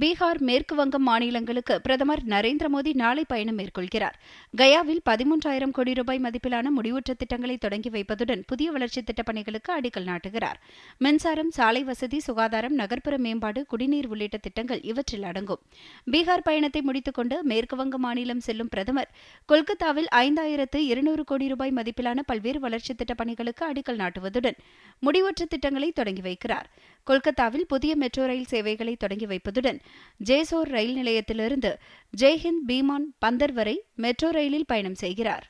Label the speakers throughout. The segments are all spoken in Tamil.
Speaker 1: பீகார் மேற்கு வங்கம் மாநிலங்களுக்கு பிரதமர் நரேந்திர மோடி நாளை பயணம் மேற்கொள்கிறார் கயாவில் பதிமூன்றாயிரம் கோடி ரூபாய் மதிப்பிலான முடிவுற்ற திட்டங்களை தொடங்கி வைப்பதுடன் புதிய வளர்ச்சித் திட்டப் பணிகளுக்கு அடிக்கல் நாட்டுகிறார் மின்சாரம் சாலை வசதி சுகாதாரம் நகர்ப்புற மேம்பாடு குடிநீர் உள்ளிட்ட திட்டங்கள் இவற்றில் அடங்கும் பீகார் பயணத்தை முடித்துக் கொண்டு மேற்குவங்க மாநிலம் செல்லும் பிரதமர் கொல்கத்தாவில் ஐந்தாயிரத்து இருநூறு கோடி ரூபாய் மதிப்பிலான பல்வேறு வளர்ச்சித் திட்டப் பணிகளுக்கு அடிக்கல் நாட்டுவதுடன் முடிவுற்ற திட்டங்களை தொடங்கி வைக்கிறார் கொல்கத்தாவில் புதிய மெட்ரோ ரயில் சேவைகளை தொடங்கி வைப்பதுடன் ஜேசோர் ரயில் நிலையத்திலிருந்து ஜெய்ஹிந்த் பீமான் பந்தர் வரை மெட்ரோ ரயிலில் பயணம் செய்கிறார்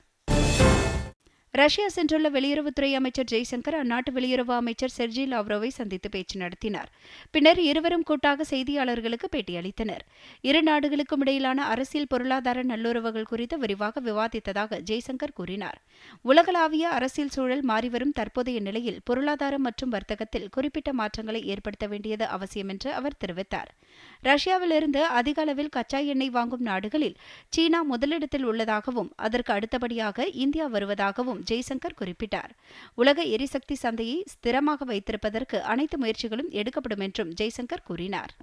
Speaker 1: ரஷ்யா சென்றுள்ள வெளியுறவுத்துறை அமைச்சர் ஜெய்சங்கர் அந்நாட்டு வெளியுறவு அமைச்சர் செர்ஜி லாவ்ரோவை சந்தித்து பேச்சு நடத்தினார் பின்னர் இருவரும் கூட்டாக செய்தியாளர்களுக்கு பேட்டியளித்தனர் இரு நாடுகளுக்கும் இடையிலான அரசியல் பொருளாதார நல்லுறவுகள் குறித்து விரிவாக விவாதித்ததாக ஜெய்சங்கர் கூறினார் உலகளாவிய அரசியல் சூழல் மாறிவரும் தற்போதைய நிலையில் பொருளாதாரம் மற்றும் வர்த்தகத்தில் குறிப்பிட்ட மாற்றங்களை ஏற்படுத்த வேண்டியது அவசியம் என்று அவர் தெரிவித்தார் ரஷ்யாவிலிருந்து அதிக அளவில் கச்சா எண்ணெய் வாங்கும் நாடுகளில் சீனா முதலிடத்தில் உள்ளதாகவும் அதற்கு அடுத்தபடியாக இந்தியா வருவதாகவும் என்றும் ஜெய்சங்கர் குறிப்பிட்டார் உலக எரிசக்தி சந்தையை ஸ்திரமாக வைத்திருப்பதற்கு அனைத்து முயற்சிகளும் எடுக்கப்படும் என்றும் ஜெய்சங்கர் கூறினார்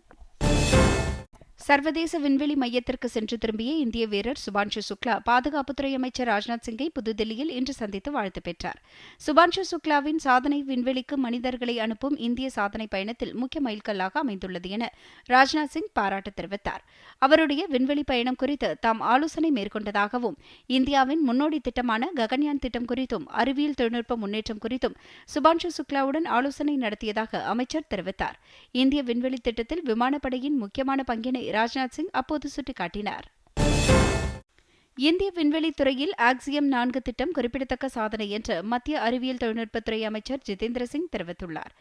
Speaker 1: சர்வதேச விண்வெளி மையத்திற்கு சென்று திரும்பிய இந்திய வீரர் சுபான்ஷு சுக்லா பாதுகாப்புத்துறை அமைச்சர் ராஜ்நாத் சிங்கை புதுதில்லியில் இன்று சந்தித்து வாழ்த்து பெற்றார் சுபான்ஷு சுக்லாவின் சாதனை விண்வெளிக்கு மனிதர்களை அனுப்பும் இந்திய சாதனை பயணத்தில் முக்கிய மைல்கல்லாக அமைந்துள்ளது என ராஜ்நாத் சிங் பாராட்டு தெரிவித்தார் அவருடைய விண்வெளி பயணம் குறித்து தாம் ஆலோசனை மேற்கொண்டதாகவும் இந்தியாவின் முன்னோடி திட்டமான ககன்யான் திட்டம் குறித்தும் அறிவியல் தொழில்நுட்ப முன்னேற்றம் குறித்தும் சுபான்ஷு சுக்லாவுடன் ஆலோசனை நடத்தியதாக அமைச்சர் தெரிவித்தார் இந்திய விண்வெளி திட்டத்தில் விமானப்படையின் முக்கியமான பங்கினை ராஜ்நாத் சிங் அப்போது சுட்டிக்காட்டினார் இந்திய விண்வெளி துறையில் ஆக்சியம் நான்கு திட்டம் குறிப்பிடத்தக்க சாதனை என்று மத்திய அறிவியல் தொழில்நுட்பத்துறை அமைச்சர் ஜிதேந்திர சிங் தெரிவித்துள்ளார்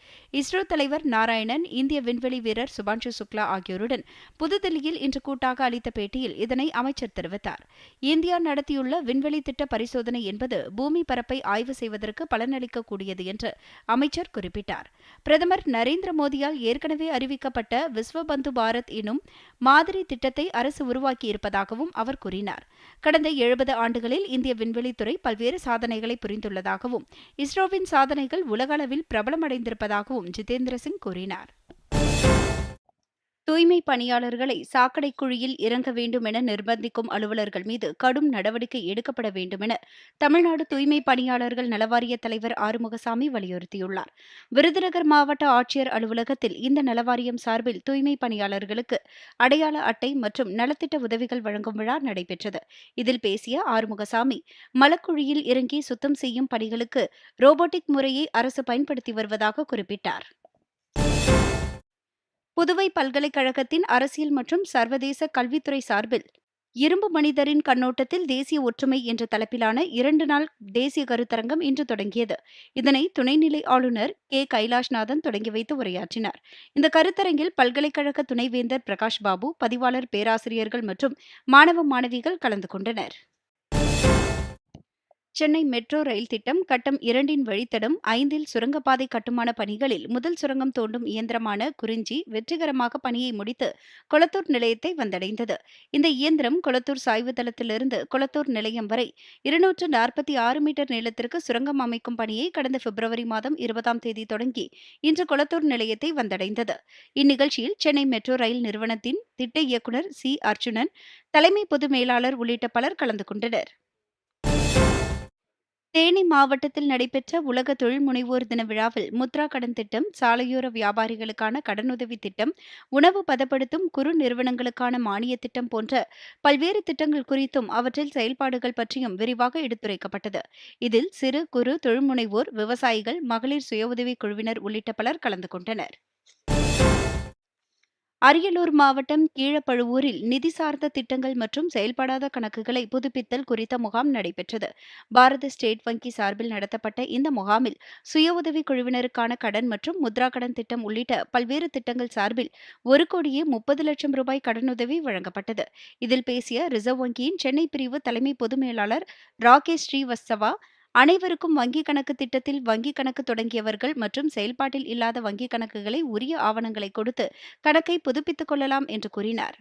Speaker 1: இஸ்ரோ தலைவர் நாராயணன் இந்திய விண்வெளி வீரர் சுபான்ஷு சுக்லா ஆகியோருடன் புதுதில்லியில் இன்று கூட்டாக அளித்த பேட்டியில் இதனை அமைச்சர் தெரிவித்தார் இந்தியா நடத்தியுள்ள விண்வெளி திட்ட பரிசோதனை என்பது பூமி பரப்பை ஆய்வு செய்வதற்கு பலனளிக்கக்கூடியது என்று அமைச்சர் குறிப்பிட்டார் பிரதமர் நரேந்திர மோடியால் ஏற்கனவே அறிவிக்கப்பட்ட விஸ்வபந்து பாரத் எனும் மாதிரி திட்டத்தை அரசு உருவாக்கியிருப்பதாகவும் அவர் கூறினார் கடந்த எழுபது ஆண்டுகளில் இந்திய விண்வெளித்துறை பல்வேறு சாதனைகளை புரிந்துள்ளதாகவும் இஸ்ரோவின் சாதனைகள் உலகளவில் பிரபலமடைந்திருப்பதாகவும் ஜிதேந்திர சிங் கூறினார் தூய்மை பணியாளர்களை சாக்கடை குழியில் இறங்க வேண்டும் என நிர்பந்திக்கும் அலுவலர்கள் மீது கடும் நடவடிக்கை எடுக்கப்பட வேண்டும் என தமிழ்நாடு தூய்மை பணியாளர்கள் நலவாரிய தலைவர் ஆறுமுகசாமி வலியுறுத்தியுள்ளார் விருதுநகர் மாவட்ட ஆட்சியர் அலுவலகத்தில் இந்த நலவாரியம் சார்பில் தூய்மை பணியாளர்களுக்கு அடையாள அட்டை மற்றும் நலத்திட்ட உதவிகள் வழங்கும் விழா நடைபெற்றது இதில் பேசிய ஆறுமுகசாமி மலக்குழியில் இறங்கி சுத்தம் செய்யும் பணிகளுக்கு ரோபோட்டிக் முறையை அரசு பயன்படுத்தி வருவதாக குறிப்பிட்டார் புதுவை பல்கலைக்கழகத்தின் அரசியல் மற்றும் சர்வதேச கல்வித்துறை சார்பில் இரும்பு மனிதரின் கண்ணோட்டத்தில் தேசிய ஒற்றுமை என்ற தலைப்பிலான இரண்டு நாள் தேசிய கருத்தரங்கம் இன்று தொடங்கியது இதனை துணைநிலை ஆளுநர் கே கைலாஷ்நாதன் தொடங்கி வைத்து உரையாற்றினார் இந்த கருத்தரங்கில் பல்கலைக்கழக துணைவேந்தர் பிரகாஷ் பாபு பதிவாளர் பேராசிரியர்கள் மற்றும் மாணவ மாணவிகள் கலந்து கொண்டனர் சென்னை மெட்ரோ ரயில் திட்டம் கட்டம் இரண்டின் வழித்தடம் ஐந்தில் சுரங்கப்பாதை கட்டுமான பணிகளில் முதல் சுரங்கம் தோண்டும் இயந்திரமான குறிஞ்சி வெற்றிகரமாக பணியை முடித்து கொளத்தூர் நிலையத்தை வந்தடைந்தது இந்த இயந்திரம் கொளத்தூர் சாய்வு தளத்திலிருந்து கொளத்தூர் நிலையம் வரை இருநூற்று நாற்பத்தி ஆறு மீட்டர் நீளத்திற்கு சுரங்கம் அமைக்கும் பணியை கடந்த பிப்ரவரி மாதம் இருபதாம் தேதி தொடங்கி இன்று கொளத்தூர் நிலையத்தை வந்தடைந்தது இந்நிகழ்ச்சியில் சென்னை மெட்ரோ ரயில் நிறுவனத்தின் திட்ட இயக்குநர் சி அர்ஜுனன் தலைமை பொது மேலாளர் உள்ளிட்ட பலர் கலந்து கொண்டனர் தேனி மாவட்டத்தில் நடைபெற்ற உலக தொழில் முனைவோர் தின விழாவில் முத்ரா கடன் திட்டம் சாலையோர வியாபாரிகளுக்கான கடனுதவி திட்டம் உணவு பதப்படுத்தும் குறு நிறுவனங்களுக்கான மானிய திட்டம் போன்ற பல்வேறு திட்டங்கள் குறித்தும் அவற்றில் செயல்பாடுகள் பற்றியும் விரிவாக எடுத்துரைக்கப்பட்டது இதில் சிறு குறு தொழில்முனைவோர் விவசாயிகள் மகளிர் சுய உதவிக் குழுவினர் உள்ளிட்ட பலர் கலந்து கொண்டனர் அரியலூர் மாவட்டம் கீழப்பழுவூரில் நிதி சார்ந்த திட்டங்கள் மற்றும் செயல்படாத கணக்குகளை புதுப்பித்தல் குறித்த முகாம் நடைபெற்றது பாரத ஸ்டேட் வங்கி சார்பில் நடத்தப்பட்ட இந்த முகாமில் சுய உதவி குழுவினருக்கான கடன் மற்றும் முத்ரா கடன் திட்டம் உள்ளிட்ட பல்வேறு திட்டங்கள் சார்பில் ஒரு கோடியே முப்பது லட்சம் ரூபாய் கடனுதவி வழங்கப்பட்டது இதில் பேசிய ரிசர்வ் வங்கியின் சென்னை பிரிவு தலைமை பொது மேலாளர் ராகேஷ் ஸ்ரீவஸ்தவா அனைவருக்கும் வங்கிக் கணக்கு திட்டத்தில் வங்கிக் கணக்கு தொடங்கியவர்கள் மற்றும் செயல்பாட்டில் இல்லாத வங்கிக் கணக்குகளை உரிய ஆவணங்களை கொடுத்து கணக்கை புதுப்பித்துக் கொள்ளலாம் என்று கூறினார்